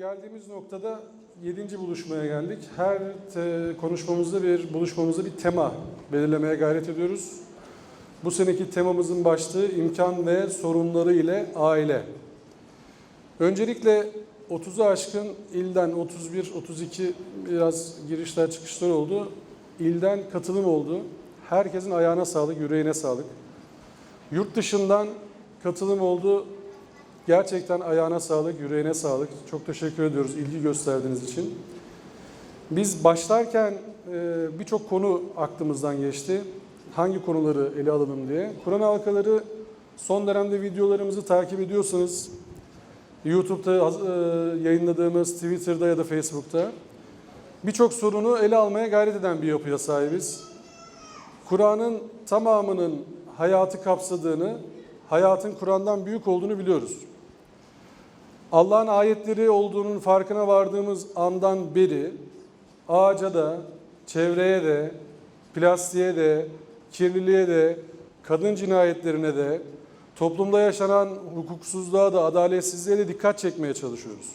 Geldiğimiz noktada yedinci buluşmaya geldik. Her te- konuşmamızda bir buluşmamızda bir tema belirlemeye gayret ediyoruz. Bu seneki temamızın başlığı imkan ve sorunları ile aile. Öncelikle 30'u aşkın ilden 31, 32 biraz girişler çıkışlar oldu. İlden katılım oldu. Herkesin ayağına sağlık, yüreğine sağlık. Yurt dışından katılım oldu. Gerçekten ayağına sağlık, yüreğine sağlık. Çok teşekkür ediyoruz ilgi gösterdiğiniz için. Biz başlarken e, birçok konu aklımızdan geçti. Hangi konuları ele alalım diye. Kur'an halkaları son dönemde videolarımızı takip ediyorsanız YouTube'da e, yayınladığımız Twitter'da ya da Facebook'ta birçok sorunu ele almaya gayret eden bir yapıya sahibiz. Kur'an'ın tamamının hayatı kapsadığını, hayatın Kur'an'dan büyük olduğunu biliyoruz. Allah'ın ayetleri olduğunun farkına vardığımız andan beri ağaca da, çevreye de, plastiğe de, kirliliğe de, kadın cinayetlerine de, toplumda yaşanan hukuksuzluğa da, adaletsizliğe de dikkat çekmeye çalışıyoruz.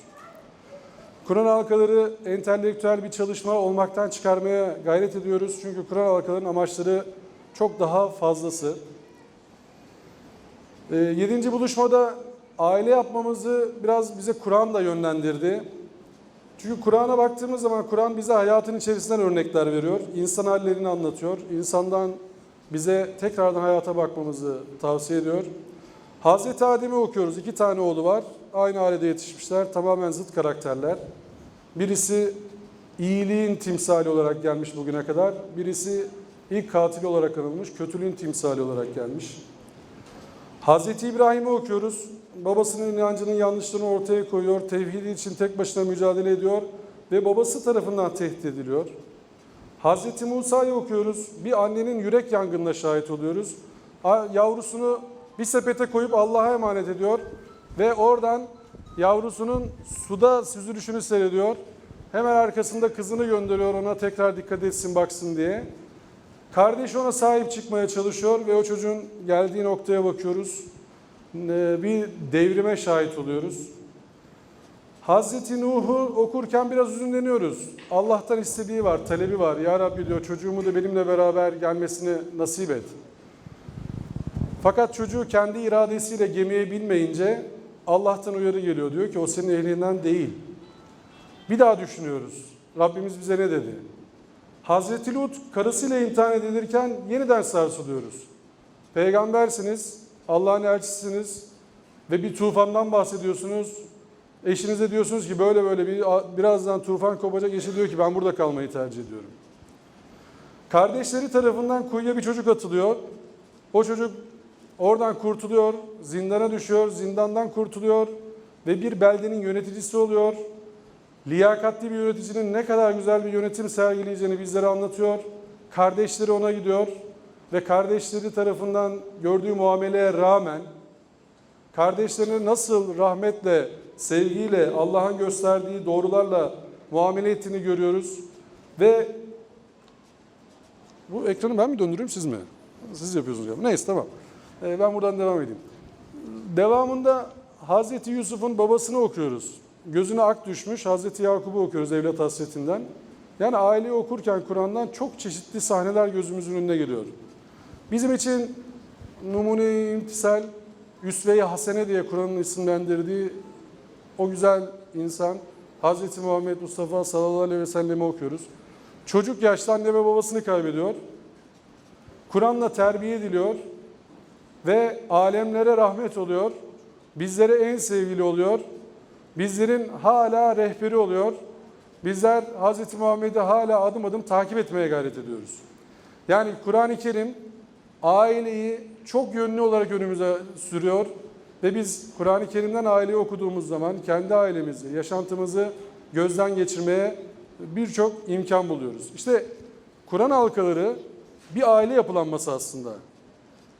Kur'an halkaları entelektüel bir çalışma olmaktan çıkarmaya gayret ediyoruz. Çünkü Kur'an halkalarının amaçları çok daha fazlası. E, yedinci buluşmada aile yapmamızı biraz bize Kur'an da yönlendirdi. Çünkü Kur'an'a baktığımız zaman Kur'an bize hayatın içerisinden örnekler veriyor. İnsan hallerini anlatıyor. İnsandan bize tekrardan hayata bakmamızı tavsiye ediyor. Hazreti Adem'i okuyoruz. İki tane oğlu var. Aynı ailede yetişmişler. Tamamen zıt karakterler. Birisi iyiliğin timsali olarak gelmiş bugüne kadar. Birisi ilk katil olarak anılmış, kötülüğün timsali olarak gelmiş. Hazreti İbrahim'i okuyoruz. Babasının inancının yanlışlığını ortaya koyuyor. Tevhidi için tek başına mücadele ediyor ve babası tarafından tehdit ediliyor. Hazreti Musa'yı okuyoruz. Bir annenin yürek yangınına şahit oluyoruz. Yavrusunu bir sepete koyup Allah'a emanet ediyor ve oradan yavrusunun suda süzülüşünü seyrediyor. Hemen arkasında kızını gönderiyor ona tekrar dikkat etsin baksın diye. Kardeşi ona sahip çıkmaya çalışıyor ve o çocuğun geldiği noktaya bakıyoruz. Ee, Bir devrime şahit oluyoruz. Hazreti Nuh'u okurken biraz üzünleniyoruz. Allah'tan istediği var, talebi var. Ya Rabbi diyor çocuğumu da benimle beraber gelmesini nasip et. Fakat çocuğu kendi iradesiyle gemiye binmeyince Allah'tan uyarı geliyor. Diyor ki o senin ehlinden değil. Bir daha düşünüyoruz. Rabbimiz bize ne dedi? Hazreti Lut karısıyla imtihan edilirken yeniden sarsılıyoruz. Peygambersiniz, Allah'ın elçisiniz ve bir tufandan bahsediyorsunuz. Eşinize diyorsunuz ki böyle böyle bir birazdan tufan kopacak. Eşi diyor ki ben burada kalmayı tercih ediyorum. Kardeşleri tarafından kuyuya bir çocuk atılıyor. O çocuk oradan kurtuluyor, zindana düşüyor, zindandan kurtuluyor ve bir beldenin yöneticisi oluyor. Liyakatli bir yöneticinin ne kadar güzel bir yönetim sergileyeceğini bizlere anlatıyor. Kardeşleri ona gidiyor ve kardeşleri tarafından gördüğü muameleye rağmen kardeşlerine nasıl rahmetle, sevgiyle, Allah'ın gösterdiği doğrularla muamele ettiğini görüyoruz. Ve bu ekranı ben mi döndüreyim siz mi? Siz yapıyorsunuz galiba. Neyse tamam. Ee, ben buradan devam edeyim. Devamında Hazreti Yusuf'un babasını okuyoruz. Gözüne ak düşmüş Hazreti Yakup'u okuyoruz evlat hasretinden. Yani aileyi okurken Kur'an'dan çok çeşitli sahneler gözümüzün önüne geliyor. Bizim için numune imtisal, üsve-i hasene diye Kur'an'ın isimlendirdiği o güzel insan Hazreti Muhammed Mustafa sallallahu aleyhi ve sellem'i okuyoruz. Çocuk yaşta anne ve babasını kaybediyor. Kur'an'la terbiye ediliyor ve alemlere rahmet oluyor. Bizlere en sevgili oluyor. Bizlerin hala rehberi oluyor. Bizler Hz. Muhammed'i hala adım adım takip etmeye gayret ediyoruz. Yani Kur'an-ı Kerim aileyi çok yönlü olarak önümüze sürüyor ve biz Kur'an-ı Kerim'den aileyi okuduğumuz zaman kendi ailemizi, yaşantımızı gözden geçirmeye birçok imkan buluyoruz. İşte Kur'an halkaları bir aile yapılanması aslında.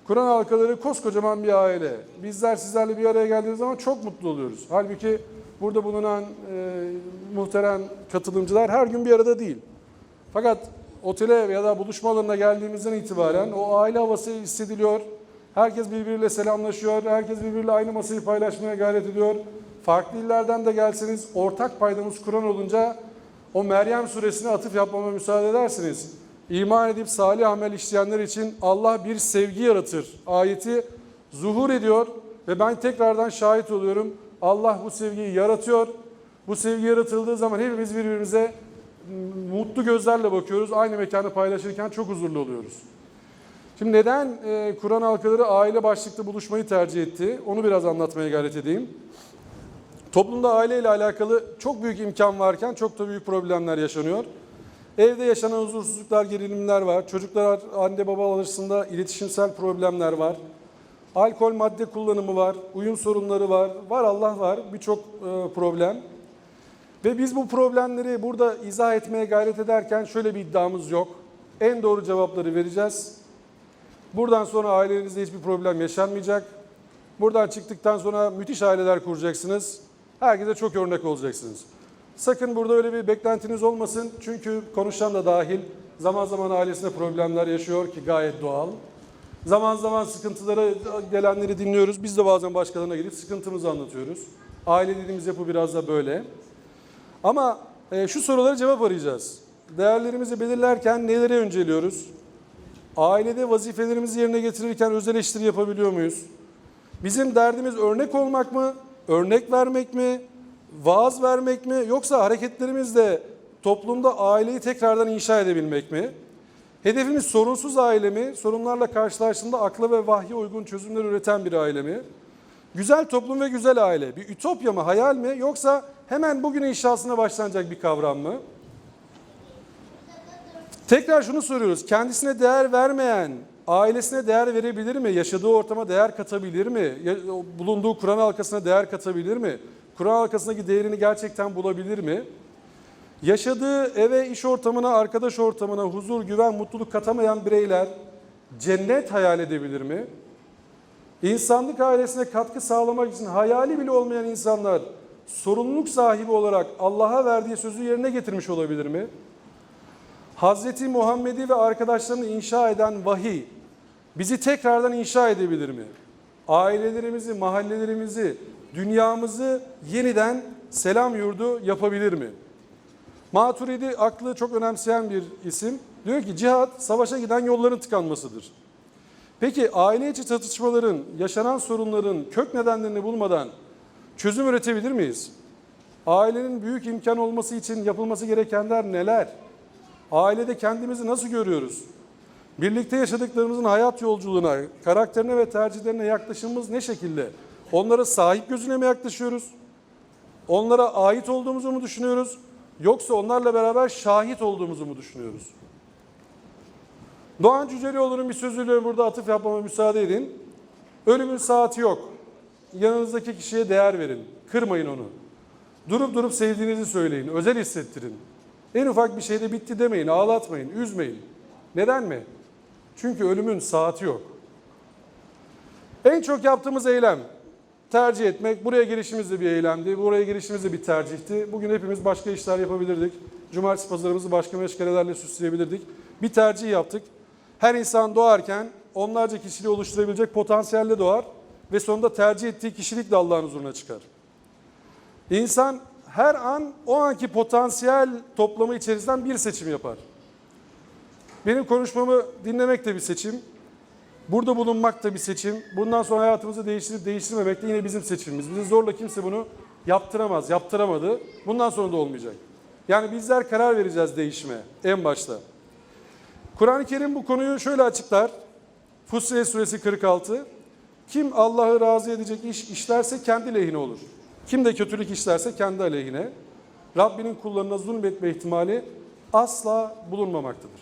Kur'an halkaları koskocaman bir aile. Bizler sizlerle bir araya geldiğimiz zaman çok mutlu oluyoruz. Halbuki burada bulunan e, muhterem katılımcılar her gün bir arada değil. Fakat otele ya da buluşma alanına geldiğimizden itibaren o aile havası hissediliyor. Herkes birbiriyle selamlaşıyor. Herkes birbiriyle aynı masayı paylaşmaya gayret ediyor. farklı illerden de gelseniz ortak paydamız Kur'an olunca o Meryem suresine atıf yapmama müsaade edersiniz. İman edip salih amel işleyenler için Allah bir sevgi yaratır. Ayeti zuhur ediyor ve ben tekrardan şahit oluyorum. Allah bu sevgiyi yaratıyor. Bu sevgi yaratıldığı zaman hepimiz birbirimize mutlu gözlerle bakıyoruz. Aynı mekanı paylaşırken çok huzurlu oluyoruz. Şimdi neden e, Kur'an halkaları aile başlıklı buluşmayı tercih etti? Onu biraz anlatmaya gayret edeyim. Toplumda aile ile alakalı çok büyük imkan varken çok da büyük problemler yaşanıyor. Evde yaşanan huzursuzluklar, gerilimler var. Çocuklar anne baba arasında iletişimsel problemler var. Alkol madde kullanımı var, uyum sorunları var. Var Allah var birçok e, problem. Ve biz bu problemleri burada izah etmeye gayret ederken şöyle bir iddiamız yok. En doğru cevapları vereceğiz. Buradan sonra ailenizde hiçbir problem yaşanmayacak. Buradan çıktıktan sonra müthiş aileler kuracaksınız. Herkese çok örnek olacaksınız. Sakın burada öyle bir beklentiniz olmasın. Çünkü konuşan da dahil zaman zaman ailesinde problemler yaşıyor ki gayet doğal. Zaman zaman sıkıntılara gelenleri dinliyoruz. Biz de bazen başkalarına gidip sıkıntımızı anlatıyoruz. Aile dediğimiz yapı biraz da böyle. Ama e, şu sorulara cevap arayacağız. Değerlerimizi belirlerken neleri önceliyoruz? Ailede vazifelerimizi yerine getirirken öz eleştiri yapabiliyor muyuz? Bizim derdimiz örnek olmak mı? Örnek vermek mi? Vaaz vermek mi? Yoksa hareketlerimizle toplumda aileyi tekrardan inşa edebilmek mi? Hedefimiz sorunsuz aile mi? Sorunlarla karşılaştığında akla ve vahye uygun çözümler üreten bir aile mi? Güzel toplum ve güzel aile bir ütopya mı, hayal mi? Yoksa hemen bugün inşasına başlanacak bir kavram mı? Tekrar şunu soruyoruz. Kendisine değer vermeyen, ailesine değer verebilir mi? Yaşadığı ortama değer katabilir mi? Bulunduğu Kur'an halkasına değer katabilir mi? Kur'an halkasındaki değerini gerçekten bulabilir mi? Yaşadığı eve, iş ortamına, arkadaş ortamına huzur, güven, mutluluk katamayan bireyler cennet hayal edebilir mi? İnsanlık ailesine katkı sağlamak için hayali bile olmayan insanlar sorumluluk sahibi olarak Allah'a verdiği sözü yerine getirmiş olabilir mi? Hazreti Muhammed'i ve arkadaşlarını inşa eden vahiy bizi tekrardan inşa edebilir mi? Ailelerimizi, mahallelerimizi, dünyamızı yeniden selam yurdu yapabilir mi? Maturidi aklı çok önemseyen bir isim. Diyor ki cihat savaşa giden yolların tıkanmasıdır. Peki aile içi çatışmaların, yaşanan sorunların kök nedenlerini bulmadan çözüm üretebilir miyiz? Ailenin büyük imkan olması için yapılması gerekenler neler? Ailede kendimizi nasıl görüyoruz? Birlikte yaşadıklarımızın hayat yolculuğuna, karakterine ve tercihlerine yaklaşımımız ne şekilde? Onlara sahip gözüne mi yaklaşıyoruz? Onlara ait olduğumuzu mu düşünüyoruz? Yoksa onlarla beraber şahit olduğumuzu mu düşünüyoruz? Doğan Cücelioğlu'nun bir sözüyle burada atıf yapmama müsaade edin. Ölümün saati yok. Yanınızdaki kişiye değer verin. Kırmayın onu. Durup durup sevdiğinizi söyleyin. Özel hissettirin. En ufak bir şeyde bitti demeyin. Ağlatmayın. Üzmeyin. Neden mi? Çünkü ölümün saati yok. En çok yaptığımız eylem tercih etmek. Buraya girişimiz de bir eylemdi. Buraya girişimiz de bir tercihti. Bugün hepimiz başka işler yapabilirdik. Cumartesi pazarımızı başka meşgalelerle süsleyebilirdik. Bir tercih yaptık. Her insan doğarken onlarca kişiliği oluşturabilecek potansiyelle doğar ve sonunda tercih ettiği kişilikle Allah'ın huzuruna çıkar. İnsan her an o anki potansiyel toplamı içerisinden bir seçim yapar. Benim konuşmamı dinlemek de bir seçim. Burada bulunmak da bir seçim. Bundan sonra hayatımızı değiştirip değiştirmemek de yine bizim seçimimiz. Bizi zorla kimse bunu yaptıramaz, yaptıramadı. Bundan sonra da olmayacak. Yani bizler karar vereceğiz değişime en başta. Kur'an-ı Kerim bu konuyu şöyle açıklar. Fussilet suresi 46. Kim Allah'ı razı edecek iş işlerse kendi lehine olur. Kim de kötülük işlerse kendi aleyhine. Rabbinin kullarına zulmetme ihtimali asla bulunmamaktadır.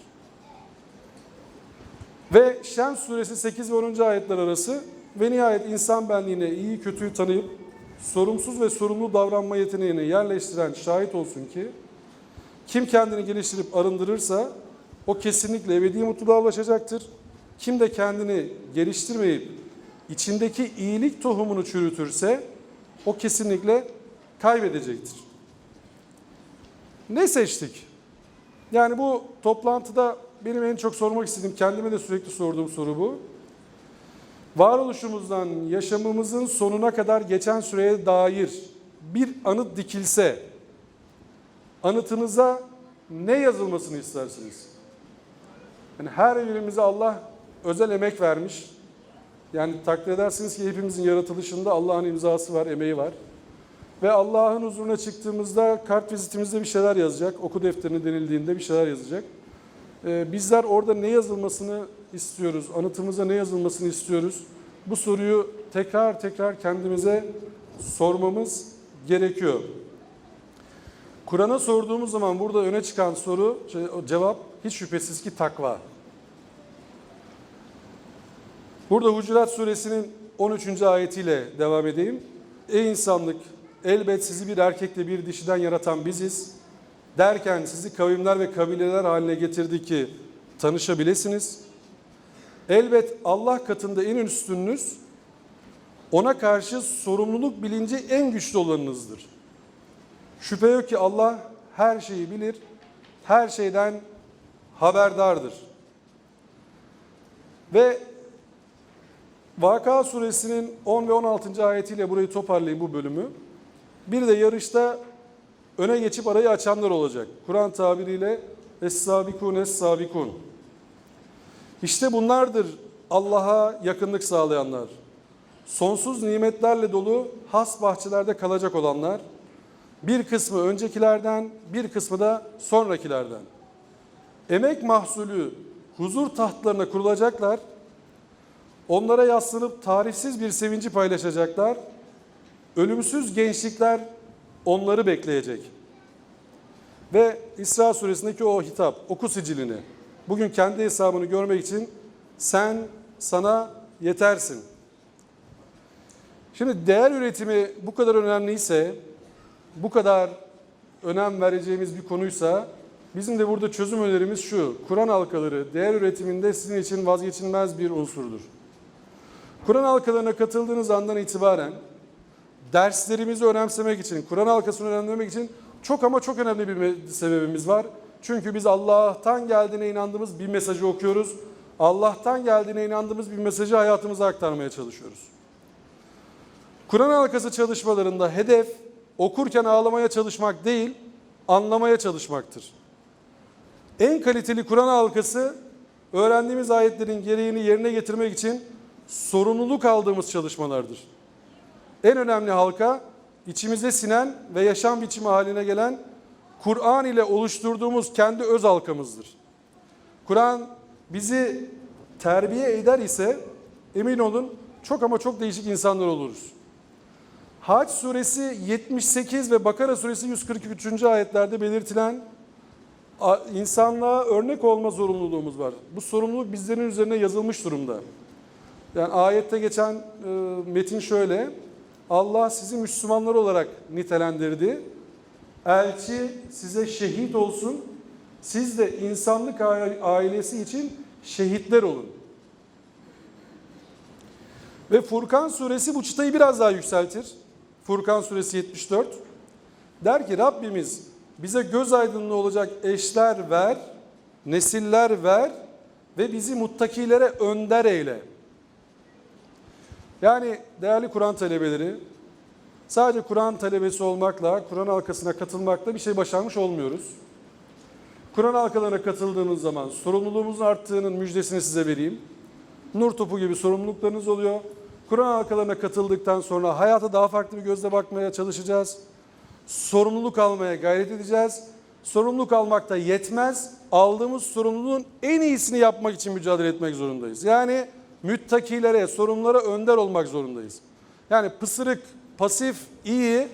Ve Şems suresi 8 ve 10. ayetler arası ve nihayet insan benliğine iyi kötüyü tanıyıp sorumsuz ve sorumlu davranma yeteneğini yerleştiren şahit olsun ki kim kendini geliştirip arındırırsa o kesinlikle ebedi mutluluğa ulaşacaktır. Kim de kendini geliştirmeyip içindeki iyilik tohumunu çürütürse o kesinlikle kaybedecektir. Ne seçtik? Yani bu toplantıda benim en çok sormak istediğim, kendime de sürekli sorduğum soru bu. Varoluşumuzdan yaşamımızın sonuna kadar geçen süreye dair bir anıt dikilse anıtınıza ne yazılmasını istersiniz? Yani her birimize Allah özel emek vermiş. Yani takdir edersiniz ki hepimizin yaratılışında Allah'ın imzası var, emeği var. Ve Allah'ın huzuruna çıktığımızda kart vizitimizde bir şeyler yazacak. Oku defterini denildiğinde bir şeyler yazacak. Ee, bizler orada ne yazılmasını istiyoruz? Anıtımıza ne yazılmasını istiyoruz? Bu soruyu tekrar tekrar kendimize sormamız gerekiyor. Kur'an'a sorduğumuz zaman burada öne çıkan soru, şey, cevap hiç şüphesiz ki takva. Burada Hucurat suresinin 13. ayetiyle devam edeyim. Ey insanlık elbet sizi bir erkekle bir dişiden yaratan biziz. Derken sizi kavimler ve kabileler haline getirdi ki tanışabilesiniz. Elbet Allah katında en üstününüz ona karşı sorumluluk bilinci en güçlü olanınızdır. Şüphe yok ki Allah her şeyi bilir, her şeyden haberdardır. Ve Vaka suresinin 10 ve 16. ayetiyle burayı toparlayayım bu bölümü. Bir de yarışta öne geçip arayı açanlar olacak. Kur'an tabiriyle Es-sabikun es-sabikun. İşte bunlardır Allah'a yakınlık sağlayanlar. Sonsuz nimetlerle dolu has bahçelerde kalacak olanlar. Bir kısmı öncekilerden, bir kısmı da sonrakilerden. Emek mahsulü huzur tahtlarına kurulacaklar. Onlara yaslanıp tarifsiz bir sevinci paylaşacaklar. Ölümsüz gençlikler onları bekleyecek. Ve İsra suresindeki o hitap, oku sicilini. Bugün kendi hesabını görmek için sen sana yetersin. Şimdi değer üretimi bu kadar önemliyse, bu kadar önem vereceğimiz bir konuysa bizim de burada çözüm önerimiz şu. Kur'an halkaları değer üretiminde sizin için vazgeçilmez bir unsurdur. Kur'an halkalarına katıldığınız andan itibaren derslerimizi önemsemek için, Kur'an halkasını önemsemek için çok ama çok önemli bir sebebimiz var. Çünkü biz Allah'tan geldiğine inandığımız bir mesajı okuyoruz. Allah'tan geldiğine inandığımız bir mesajı hayatımıza aktarmaya çalışıyoruz. Kur'an halkası çalışmalarında hedef okurken ağlamaya çalışmak değil, anlamaya çalışmaktır. En kaliteli Kur'an halkası öğrendiğimiz ayetlerin gereğini yerine getirmek için sorumluluk aldığımız çalışmalardır. En önemli halka içimize sinen ve yaşam biçimi haline gelen Kur'an ile oluşturduğumuz kendi öz halkamızdır. Kur'an bizi terbiye eder ise emin olun çok ama çok değişik insanlar oluruz. Hac suresi 78 ve Bakara suresi 143. ayetlerde belirtilen insanlığa örnek olma zorunluluğumuz var. Bu sorumluluk bizlerin üzerine yazılmış durumda. Yani ayette geçen e, metin şöyle. Allah sizi Müslümanlar olarak nitelendirdi. Elçi size şehit olsun. Siz de insanlık ailesi için şehitler olun. Ve Furkan suresi bu çıtayı biraz daha yükseltir. Furkan suresi 74. Der ki Rabbimiz bize göz aydınlığı olacak eşler ver, nesiller ver ve bizi muttakilere önder eyle. Yani değerli Kur'an talebeleri, sadece Kur'an talebesi olmakla, Kur'an halkasına katılmakla bir şey başarmış olmuyoruz. Kur'an halkalarına katıldığınız zaman sorumluluğumuzun arttığının müjdesini size vereyim. Nur topu gibi sorumluluklarınız oluyor. Kur'an halkalarına katıldıktan sonra hayata daha farklı bir gözle bakmaya çalışacağız. Sorumluluk almaya gayret edeceğiz. Sorumluluk almak da yetmez. Aldığımız sorumluluğun en iyisini yapmak için mücadele etmek zorundayız. Yani müttakilere, sorunlara önder olmak zorundayız. Yani pısırık, pasif, iyi,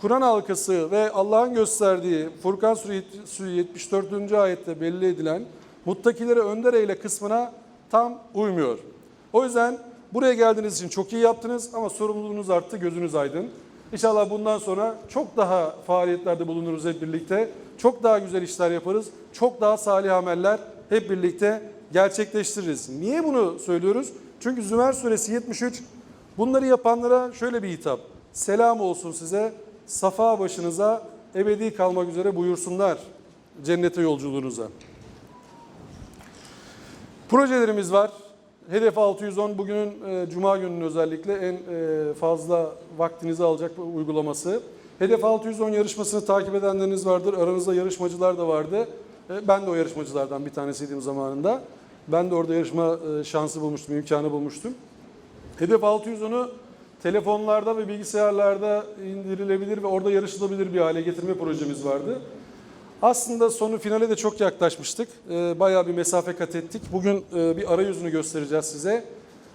Kur'an halkası ve Allah'ın gösterdiği Furkan Suresi 74. ayette belli edilen muttakilere önder eyle kısmına tam uymuyor. O yüzden buraya geldiğiniz için çok iyi yaptınız ama sorumluluğunuz arttı, gözünüz aydın. İnşallah bundan sonra çok daha faaliyetlerde bulunuruz hep birlikte. Çok daha güzel işler yaparız. Çok daha salih ameller hep birlikte gerçekleştiririz. Niye bunu söylüyoruz? Çünkü Zümer suresi 73 bunları yapanlara şöyle bir hitap. Selam olsun size, safa başınıza ebedi kalmak üzere buyursunlar cennete yolculuğunuza. Projelerimiz var. Hedef 610 bugünün e, cuma gününün özellikle en e, fazla vaktinizi alacak uygulaması. Hedef 610 yarışmasını takip edenleriniz vardır. Aranızda yarışmacılar da vardı. E, Ben de o yarışmacılardan bir tanesiydim zamanında. Ben de orada yarışma e, şansı bulmuştum, imkanı bulmuştum. Hedef 610'u telefonlarda ve bilgisayarlarda indirilebilir ve orada yarışılabilir bir hale getirme projemiz vardı. Aslında sonu finale de çok yaklaşmıştık. Ee, Bayağı bir mesafe kat ettik. Bugün e, bir arayüzünü göstereceğiz size.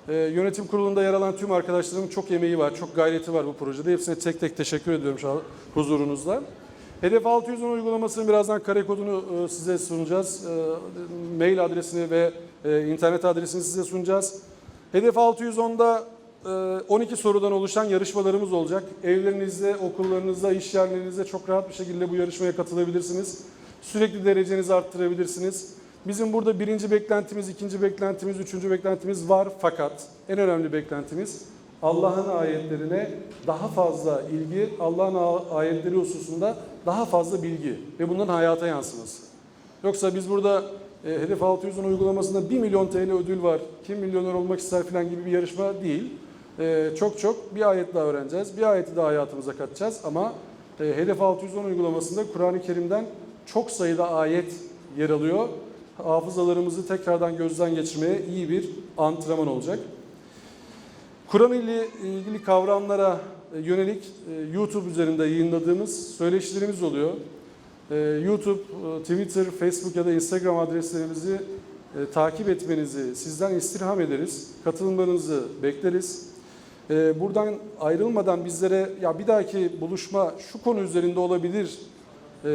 Yönetim kurulunda yer alan tüm arkadaşlarımın çok emeği var, çok gayreti var bu projede. Hepsine tek tek teşekkür ediyorum şu an huzurunuzda. Hedef 610 uygulamasının birazdan kare kodunu e, size sunacağız. E, Mail adresini ve e, internet adresini size sunacağız. Hedef 610'da e, 12 sorudan oluşan yarışmalarımız olacak. Evlerinizde, okullarınızda, iş yerlerinizde çok rahat bir şekilde bu yarışmaya katılabilirsiniz. Sürekli derecenizi arttırabilirsiniz. Bizim burada birinci beklentimiz, ikinci beklentimiz, üçüncü beklentimiz var fakat en önemli beklentimiz Allah'ın ayetlerine daha fazla ilgi, Allah'ın ayetleri hususunda daha fazla bilgi ve bunların hayata yansıması. Yoksa biz burada e, Hedef 610 uygulamasında 1 milyon TL ödül var, kim milyoner olmak ister falan gibi bir yarışma değil. E, çok çok bir ayet daha öğreneceğiz, bir ayeti daha hayatımıza katacağız ama e, Hedef 610 uygulamasında Kur'an-ı Kerim'den çok sayıda ayet yer alıyor. Hafızalarımızı tekrardan gözden geçirmeye iyi bir antrenman olacak. Kur'an ile ilgili kavramlara e, yönelik e, YouTube üzerinde yayınladığımız söyleşilerimiz oluyor. E, YouTube, Twitter, Facebook ya da Instagram adreslerimizi takip etmenizi sizden istirham ederiz. Katılımlarınızı bekleriz. Buradan ayrılmadan bizlere ya bir dahaki buluşma şu konu üzerinde olabilir,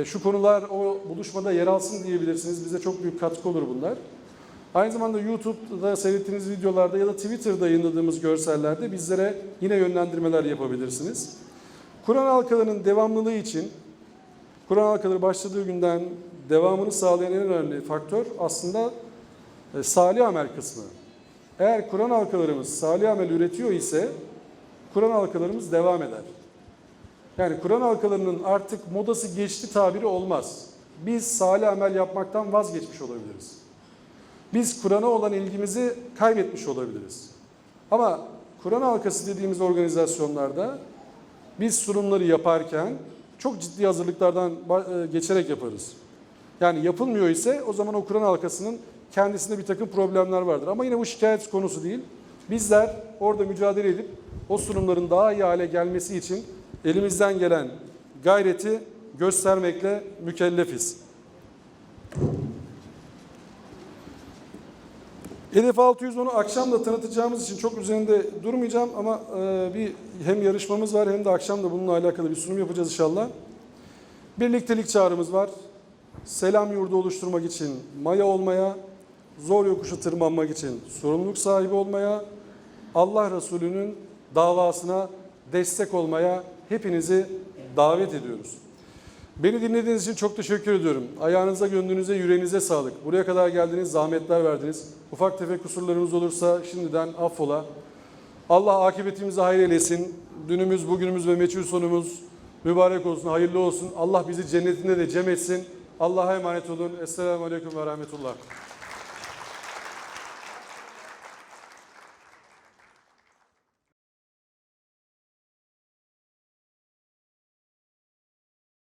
şu konular o buluşmada yer alsın diyebilirsiniz. Bize çok büyük katkı olur bunlar. Aynı zamanda YouTube'da seyrettiğiniz videolarda ya da Twitter'da yayınladığımız görsellerde bizlere yine yönlendirmeler yapabilirsiniz. Kur'an halkalarının devamlılığı için Kur'an halkaları başladığı günden devamını sağlayan en önemli faktör aslında e, salih amel kısmı. Eğer Kur'an halkalarımız salih amel üretiyor ise Kur'an halkalarımız devam eder. Yani Kur'an halkalarının artık modası geçti tabiri olmaz. Biz salih amel yapmaktan vazgeçmiş olabiliriz. Biz Kur'an'a olan ilgimizi kaybetmiş olabiliriz. Ama Kur'an halkası dediğimiz organizasyonlarda biz sunumları yaparken çok ciddi hazırlıklardan e, geçerek yaparız. Yani yapılmıyor ise o zaman o Kur'an halkasının kendisinde bir takım problemler vardır. Ama yine bu şikayet konusu değil. Bizler orada mücadele edip o sunumların daha iyi hale gelmesi için elimizden gelen gayreti göstermekle mükellefiz. Hedef 610'u akşam da tanıtacağımız için çok üzerinde durmayacağım ama e, bir hem yarışmamız var hem de akşam da bununla alakalı bir sunum yapacağız inşallah. Birliktelik çağrımız var. Selam yurdu oluşturmak için maya olmaya, zor yokuşu tırmanmak için sorumluluk sahibi olmaya, Allah Resulü'nün davasına destek olmaya hepinizi davet ediyoruz. Beni dinlediğiniz için çok teşekkür ediyorum. Ayağınıza, gönlünüze, yüreğinize sağlık. Buraya kadar geldiniz, zahmetler verdiniz. Ufak tefek kusurlarınız olursa şimdiden affola. Allah akıbetimizi hayır eylesin. Dünümüz, bugünümüz ve meçhul sonumuz mübarek olsun, hayırlı olsun. Allah bizi cennetinde de cem etsin. Allah'a emanet olun. Esselamu Aleyküm ve Rahmetullah.